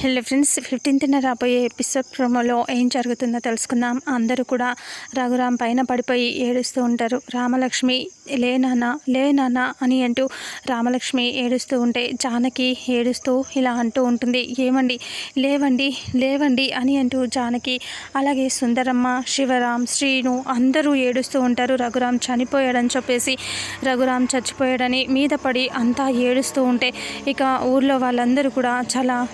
Hello friends ఫిఫ్టీన్త్న రాబోయే episode ప్రోమోలో ఏం జరుగుతుందో తెలుసుకుందాం. అందరూ కూడా రఘురామ్ పైన పడిపోయి ఏడుస్తూ ఉంటారు. రామలక్ష్మి లే నాన్న లే నాన్న అని అంటూ రామలక్ష్మి ఏడుస్తూ ఉంటే జానకి ఏడుస్తూ ఇలా అంటూ ఉంటుంది. ఏమండి లేవండి లేవండి అని అంటూ జానకి అలాగే సుందరమ్మ శివరాం శ్రీను అందరూ ఏడుస్తూ ఉంటారు. రఘురామ్ చనిపోయాడని చెప్పేసి రఘురామ్ చచ్చిపోయాడని మీద పడి అంతా ఏడుస్తూ ఉంటే ఇక ఊర్లో వాళ్ళందరూ కూడా చాలా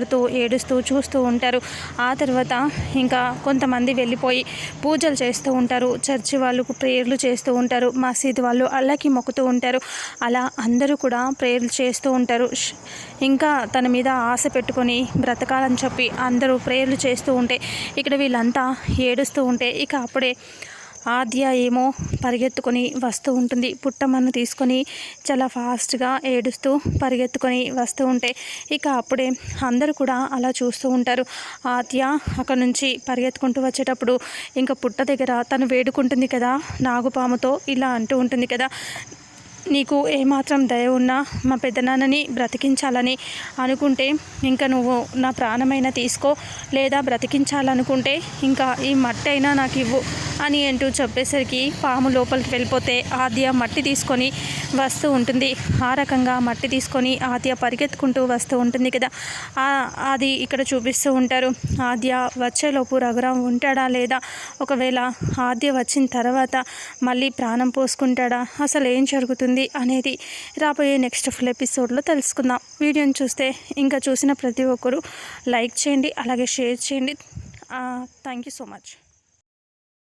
బాధపడుతూ ఏడుస్తూ చూస్తూ ఉంటారు. ఆ తర్వాత ఇంకా కొంతమంది వెళ్ళిపోయి పూజలు చేస్తూ ఉంటారు. చర్చి వాళ్ళు ప్రేయర్లు చేస్తూ ఉంటారు. మసీద్ వాళ్ళు అల్లకి మొక్కుతూ ఉంటారు. అలా అందరూ కూడా ప్రేయర్లు చేస్తూ ఉంటారు. ఇంకా తన మీద ఆశ పెట్టుకొని బ్రతకాలని చెప్పి అందరూ ప్రేయర్లు చేస్తూ ఉంటే ఇక్కడ వీళ్ళంతా ఏడుస్తూ ఉంటే ఇక అప్పుడే ఆద్య ఏమో పరిగెత్తుకొని వస్తూ ఉంటుంది. పుట్టమ్మను తీసుకొని చాలా ఫాస్ట్గా ఏడుస్తూ పరిగెత్తుకొని వస్తూ ఉంటే ఇక అప్పుడే అందరూ కూడా అలా చూస్తూ ఉంటారు. ఆద్య అక్కడ నుంచి పరిగెత్తుకుంటూ వచ్చేటప్పుడు ఇంకా పుట్ట దగ్గర తను వేడుకుంటుంది కదా నాగుపాముతో ఇలా అంటూ ఉంటుంది కదా నీకు ఏమాత్రం దయ ఉన్నా మా పెద్దనాన్నని బ్రతికించాలని అనుకుంటే ఇంకా నువ్వు నా ప్రాణమైన తీసుకో లేదా బ్రతికించాలనుకుంటే ఇంకా ఈ మట్టి అయినా నాకు ఇవ్వు. అని అంటూ చెప్పేసరికి పాము లోపలికి వెళ్ళిపోతే ఆద్య మట్టి తీసుకొని వస్తూ ఉంటుంది. ఆ రకంగా మట్టి తీసుకొని ఆద్య పరిగెత్తుకుంటూ వస్తూ ఉంటుంది కదా. అది ఇక్కడ చూపిస్తూ ఉంటారు. ఆద్య వచ్చేలోపు రఘురాం ఉంటాడా లేదా? ఒకవేళ ఆద్య వచ్చిన తర్వాత మళ్ళీ ప్రాణం పోసుకుంటాడా? అసలు ఏం జరుగుతుంది అనేది రాబోయే నెక్స్ట్ ఫుల్ ఎపిసోడ్లో తెలుసుకుందాం. వీడియోని చూస్తే ఇంకా చూసిన ప్రతి ఒక్కరూ లైక్ చేయండి అలాగే షేర్ చేయండి. Thank you so much.